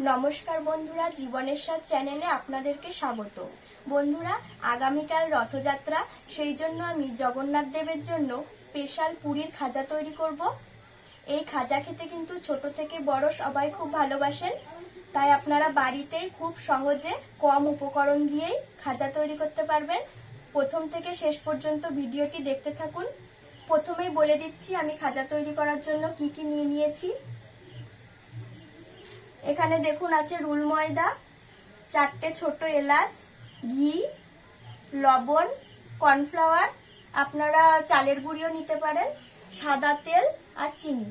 নমস্কার বন্ধুরা জীবনের স্বাদ চ্যানেলে আপনাদেরকে স্বাগত। বন্ধুরা, আগামীকাল রথযাত্রা, সেই জন্য আমি জগন্নাথ দেবের জন্য স্পেশাল পুরীর খাজা তৈরি করব। এই খাজা খেতে কিন্তু ছোট থেকে বড় সবাই খুব ভালোবাসেন। তাই আপনারা বাড়িতেই খুব সহজে কম উপকরণ দিয়েই খাজা তৈরি করতে পারবেন। প্রথম থেকে শেষ পর্যন্ত ভিডিওটি দেখতে থাকুন। প্রথমেই বলে দিচ্ছি, আমি খাজা তৈরি করার জন্য কি কি নিয়ে নিয়েছি। এখানে দেখুন আছে রুল ময়দা, চারটে ছোট এলাচ, ঘি, লবণ, কর্নফ্লাওয়ার। আপনারা চালের গুঁড়িও নিতে পারেন, সাদা তেল আর চিনি।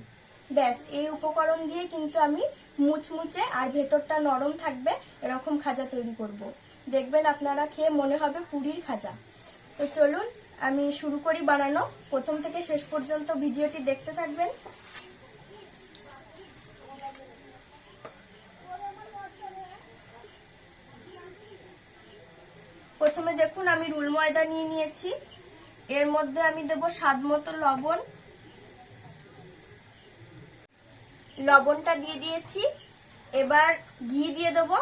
ব্যাস, এই উপকরণ দিয়ে কিন্তু আমি মুচমুচে আর ভেতরটা নরম থাকবে, এরকম খাজা তৈরি করব। দেখবেন আপনারা খেয়ে মনে হবে পুরীর খাজা। তো চলুন, আমি শুরু করি বানানো। প্রথম থেকে শেষ পর্যন্ত ভিডিওটি দেখতে থাকবেন। প্রথমে দেখুন আমি রুল ময়দা নিয়ে নিয়েছি। এর মধ্যে আমি দেব স্বাদ মতো লবণ। লবণটা দিয়ে দিয়েছি। এবার ঘি দিয়ে দেবো।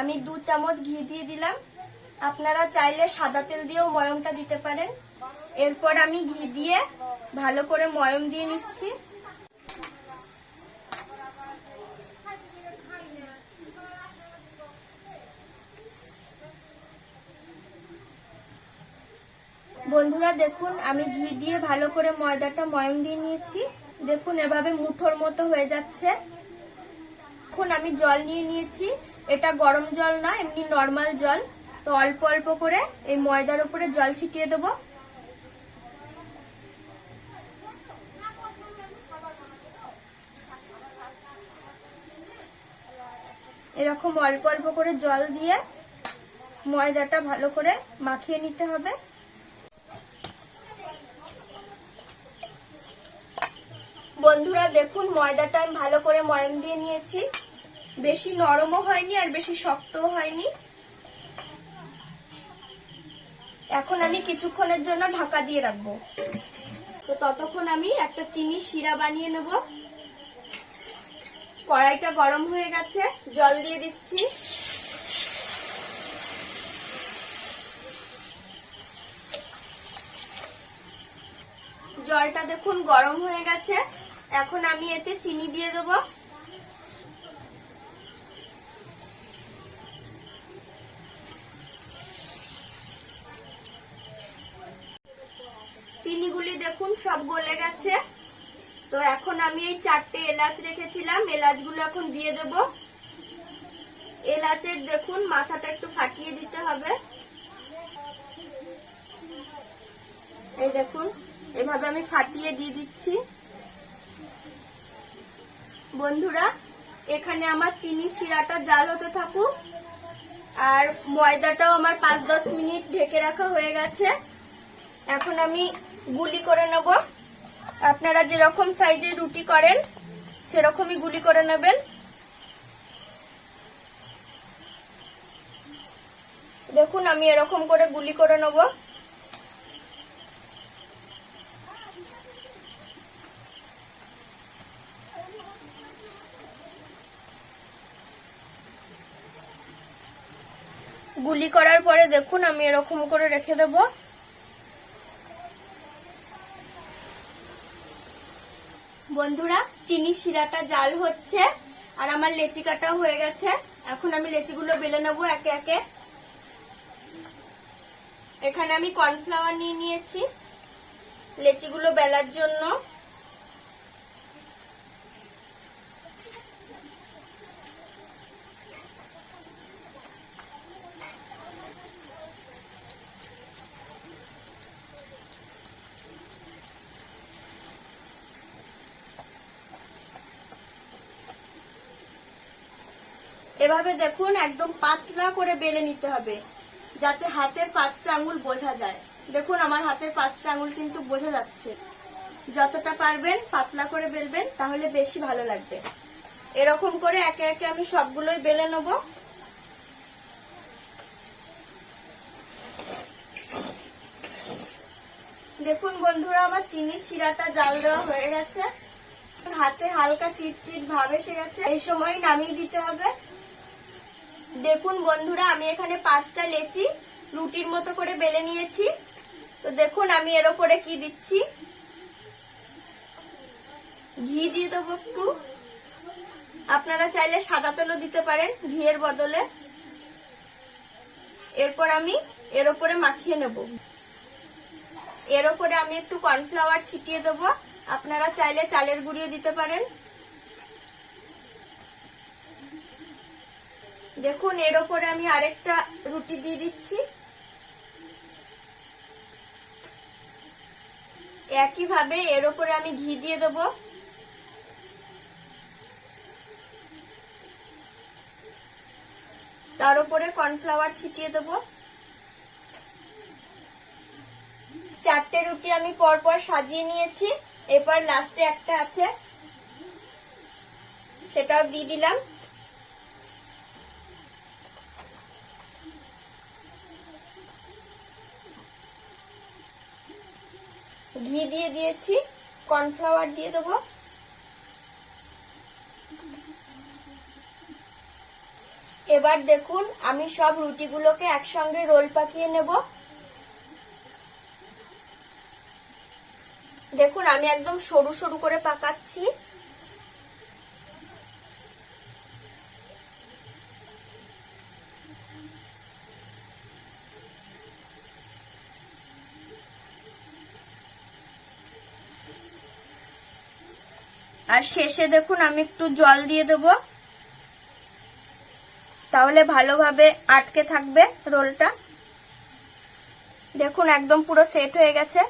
আমি দু চামচ ঘি দিয়ে দিলাম। আপনারা চাইলে সাদা তেল দিয়েও ময়মটা দিতে পারেন। এরপর আমি ঘি দিয়ে ভালো করে ময়ম দিয়ে নিচ্ছি। বন্ধুরা দেখুন, আমি ঘি দিয়ে ভালো করে ময়দাটা ময়ম দিয়ে নিয়েছি। দেখুন, এভাবে মুঠোর মতো হয়ে যাচ্ছে। এখন আমি জল নিয়ে নিয়েছি। এটা গরম জল না, এমনি নর্মাল জল। তো অল্প অল্প করে এই ময়দার উপরে জল ছিটিয়ে দেবো। এরকম অল্প অল্প করে জল দিয়ে ময়দাটা ভালো করে মাখিয়ে নিতে হবে। বন্ধুরা, দেখুন ময়দাটা আমি ভালো করে ময়ম দিয়ে নিয়েছি। বেশি নরমও হয়নি আর বেশি শক্তও হয়নি। এখন আমি কিছুক্ষণের জন্য ঢাকা দিয়ে রাখব। তো ততক্ষণ আমি একটা চিনি শিরা বানিয়ে নেব। কড়াইটা গরম হয়ে গেছে, জল দিয়ে দিচ্ছি। জলটা দেখুন গরম হয়ে গেছে। এখন আমি এতে চিনি দিয়ে দেবো। চিনিগুলি দেখুন, সব গলে গেছে। তো এখন আমি এই চারটে এলাচ রেখেছিলাম, এলাচগুলো এখন দিয়ে দেব। এলাচের দেখুন, মাথাটা একটু ফাটিয়ে দিতে হবে। এই দেখুন, এভাবে আমি ফাটিয়ে দিয়ে দিচ্ছি। বন্ধুরা, এখানে আমার চিনি শিরাটা জাল হতে থাকুক, আর ময়দাটাও আমার পাঁচ দশ মিনিট ঢেকে রাখা হয়ে গেছে। এখন আমি গুলি করে নেব। আপনারা যেরকম সাইজে রুটি করেন, সেরকমই গুলি করে নেবেন। দেখুন, আমি এরকম করে গুলি করে নেব। গুলি করার পরে দেখুন, আমি এরকম করে রেখে দেবো। বন্ধুরা চিনি শিরাটা জাল হচ্ছে, আর আমার লেচি কাটাও হয়ে গেছে। এখন আমি লেচিগুলো বেলে নেব একে একে। এখানে আমি কর্নফ্লাওয়ার নিয়ে নিয়েছি, লেচিগুলো বেলার জন্য। এভাবে দেখুন একদম পাতলা করে বেলে নিতে হবে, যাতে হাতের পাঁচটা আঙুল বোঝা যায়। দেখুন আমার হাতের পাঁচটা আঙুল কিন্তু বোঝা যাচ্ছে। যতটা পারবেন পাতলা করে বেলবেন, তাহলে বেশি ভালো লাগবে। এরকম করে একে একে আমি সবগুলোই বেলে নেব। দেখুন বন্ধুরা, আমার চিনির শিরাটা জাল দেওয়া হয়ে গেছে। হাতে হালকা চিটচিট ভাব এসে গেছে। এই সময় নামিয়ে দিতে হবে। দেখুন বন্ধুরা, আমি এখানে পাঁচটা লেচি রুটির মতো করে বেলে নিয়েছি। তো দেখুন আমি এর ওপরে কি দিচ্ছি। ঘি দিয়ে দেবো একটু। আপনারা চাইলে সাদা তেলও দিতে পারেন ঘিয়ের বদলে। এরপর আমি এর ওপরে মাখিয়ে নেব। এর ওপরে আমি একটু কর্নফ্লাওয়ার ছিটিয়ে দেবো। আপনারা চাইলে চালের গুঁড়িও দিতে পারেন। দেখুন, এর ওপরে আমি আরেকটা রুটি দিয়ে দিচ্ছি। একইভাবে এর ওপরে আমি ঘি দিয়ে দেবো। তার উপরে কর্নফ্লাওয়ার ছিটিয়ে দেবো। চারটে রুটি আমি পরপর সাজিয়ে নিয়েছি। এবার লাস্টে একটা আছে, সেটাও দিয়ে দিলাম। ঘি দিয়ে দিয়েছি কর্নফ্লাওয়ার দিয়ে দেবো। এবার দেখুন, আমি সব রুটিগুলোকে একসঙ্গে রোল পাকিয়ে নেব। দেখুন, আমি একদম সরু সরু করে পাকাচ্ছি। আর শেষে দেখুন আমি একটু জল দিয়ে দেবো। তাহলে ভালোভাবে আটকে থাকবে রোলটা। দেখুন একদম পুরো সেট হয়ে গেছে।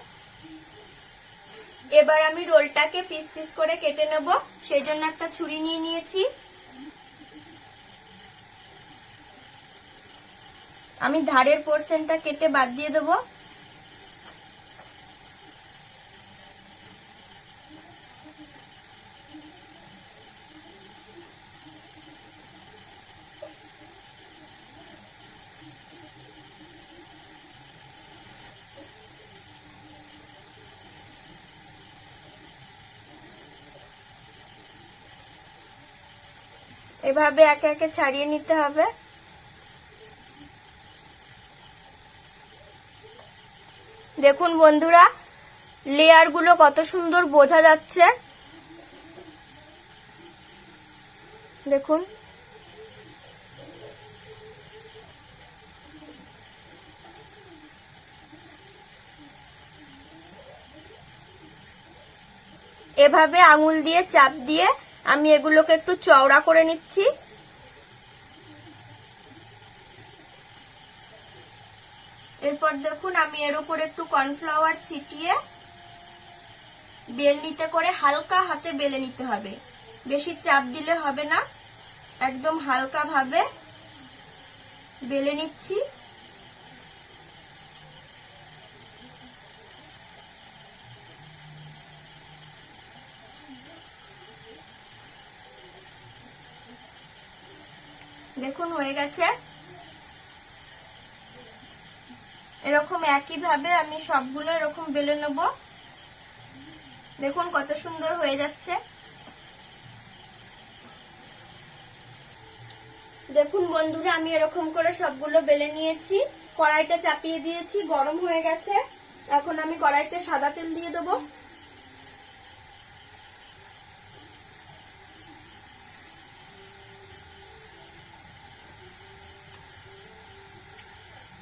এবার আমি রোলটাকে পিস পিস করে কেটে নেব। সেই জন্য একটা ছুরি নিয়ে নিয়েছি। আমি ধারের পোর্শনটা কেটে বাদ দিয়ে দেবো। এভাবে একে একে ছাড়িয়ে নিতে হবে। দেখুন বন্ধুরা লেয়ারগুলো কত সুন্দর বোঝা যাচ্ছে। দেখুন। এভাবে আঙুল দিয়ে চাপ দিয়ে আমি এগুলোকে একটু চওড়া করে নিচ্ছি। এরপর দেখুন, আমি এর উপর একটু কর্নফ্লাওয়ার ছিটিয়ে বেলনিতে করে হালকা হাতে বেলে নিতে হবে। বেশি চাপ দিলে হবে না। একদম হালকা ভাবে বেলে নিচ্ছি। দেখুন, হয়ে গেছে। এরকম একইভাবে আমি সবগুলো এরকম বেলে নেব। দেখুন, কত সুন্দর হয়ে যাচ্ছে। দেখুন, বন্ধুরা, আমি এরকম করে সবগুলো বেলে নিয়েছি। কড়াইটা চাপিয়ে দিয়েছি, গরম হয়ে গেছে। এখন আমি কড়াইতে সাদা তেল দিয়ে দেবো।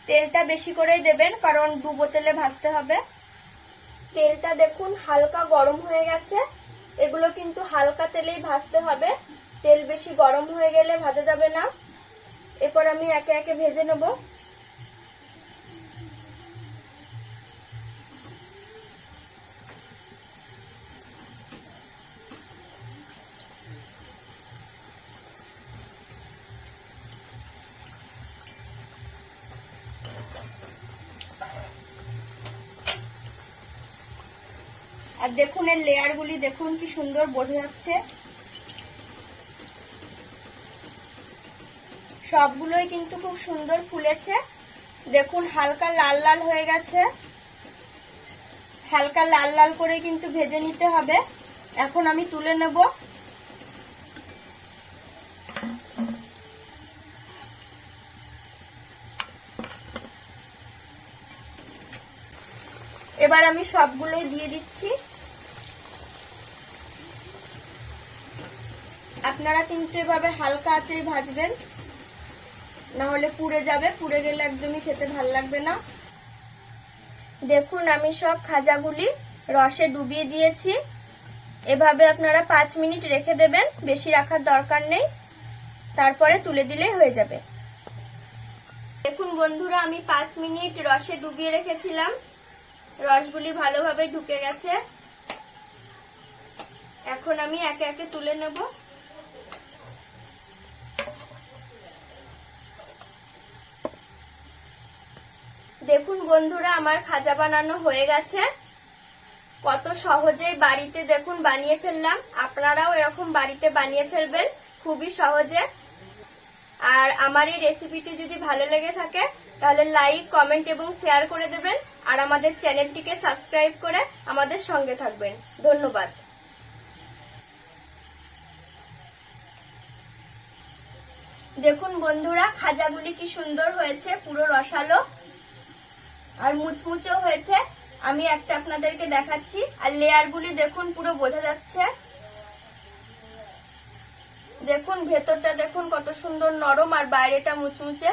তেলটা বেশি করেই দেবেন, কারণ ডুবো তেলে ভাজতে হবে। তেলটা দেখুন হালকা গরম হয়ে গেছে। এগুলো কিন্তু হালকা তেলেই ভাজতে হবে। তেল বেশি গরম হয়ে গেলে ভাজা যাবে না। এরপর আমি একে একে ভেজে নেব। আর দেখুন, এর লেয়ারগুলি দেখুন কি সুন্দর বোঝা যাচ্ছে। সবগুলোই কিন্তু খুব সুন্দর ফুলেছে। দেখুন, হালকা লাল লাল হয়ে গেছে। হালকা লাল লাল করে কিন্তু ভেজে নিতে হবে। এখন আমি তুলে নেব। এবার আমি সবগুলোই দিয়ে দিচ্ছি। আপনারা কিন্তু এভাবে হালকা আঁচেই ভাজবেন। না হলে পুড়ে যাবে, পুড়ে গেলে একদমই খেতে ভালো লাগবে না। দেখুন, আমি সব খাজাগুলি রসে ডুবিয়ে দিয়েছি। এভাবে আপনারা পাঁচ মিনিট রেখে দেবেন, বেশি রাখার দরকার নেই। তারপরে তুলে দিলেই হয়ে যাবে। দেখুন বন্ধুরা, আমি পাঁচ মিনিট রসে ডুবিয়ে রেখেছিলাম। রসগুলি ভালোভাবে ঢুকে গেছে। এখন আমি একে একে তুলে নেব। দেখুন বন্ধুরা, আমার খাজা বানানো হয়ে গেছে। কত সহজেই বাড়িতে দেখুন বানিয়ে ফেললাম। আপনারাও এরকম বাড়িতে বানিয়ে ফেলবেন, খুবই সহজে। আর আমার এই রেসিপিটি যদি ভালো লেগে থাকে, তাহলে লাইক কমেন্ট এবং শেয়ার করে দেবেন। আর আমাদের চ্যানেলটিকে সাবস্ক্রাইব করে আমাদের সঙ্গে থাকবেন। ধন্যবাদ। দেখুন বন্ধুরা, খাজাগুলি কি সুন্দর হয়েছে, পুরো রসালো। আর মুচমুচে হয়েছে। আমি একটা আপনাদেরকে দেখাচ্ছি। আর লেয়ার গুলি দেখুন, পুরো বোঝা যাচ্ছে। দেখুন, ভেতরটা দেখুন কত সুন্দর নরম আর বাইরেটা মুচমুচে।